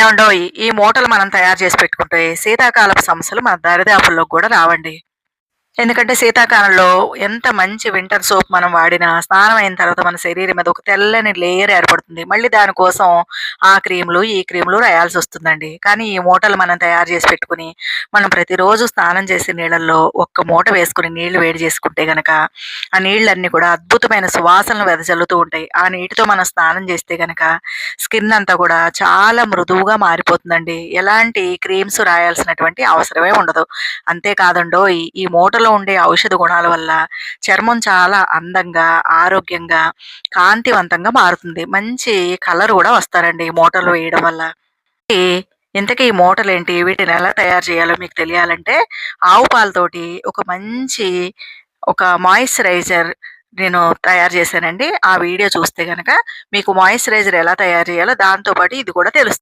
ఏమండో ఈ మూటలు మనం తయారు చేసి పెట్టుకుంటే శీతాకాలపు సమస్యలు మన దరిదాపుల్లోకి కూడా రావండి. ఎందుకంటే శీతాకాలంలో ఎంత మంచి వింటర్ సోప్ మనం వాడినా స్నానం అయిన తర్వాత మన శరీరం మీద ఒక తెల్లని లేయర్ ఏర్పడుతుంది. మళ్ళీ దానికోసం ఆ క్రీములు ఈ క్రీములు రాయాల్సి వస్తుందండి. కానీ ఈ మూటలు మనం తయారు చేసి పెట్టుకుని మనం ప్రతిరోజు స్నానం చేసే నీళ్ళల్లో ఒక్క మూట వేసుకుని నీళ్ళు వేడి చేసుకుంటే గనక ఆ నీళ్ళన్నీ కూడా అద్భుతమైన సువాసనలు వెదజల్లుతూ ఉంటాయి. ఆ నీటితో మనం స్నానం చేస్తే గనక స్కిన్ అంతా కూడా చాలా మృదువుగా మారిపోతుందండి. ఎలాంటి క్రీమ్స్ రాయాల్సినటువంటి అవసరమే ఉండదు. అంతేకాదండో ఈ ఈ మూటలో ఉండే ఔషధ గుణాల వల్ల చర్మం చాలా అందంగా ఆరోగ్యంగా కాంతివంతంగా మారుతుంది. మంచి కలర్ కూడా వస్తారండి ఈ మూటలు వేయడం వల్ల. ఇంతకీ ఈ మూటలు ఏంటి? వీటిని ఎలా తయారు చేయాలో మీకు తెలియాలంటే ఆవు పాలతోటి ఒక మంచి ఒక మాయిశ్చరైజర్ నేను తయారు చేశానండి. ఆ వీడియో చూస్తే కనుక మీకు మాయిశ్చరైజర్ ఎలా తయారు చేయాలో దాంతో పాటు ఇది కూడా తెలుస్తుంది.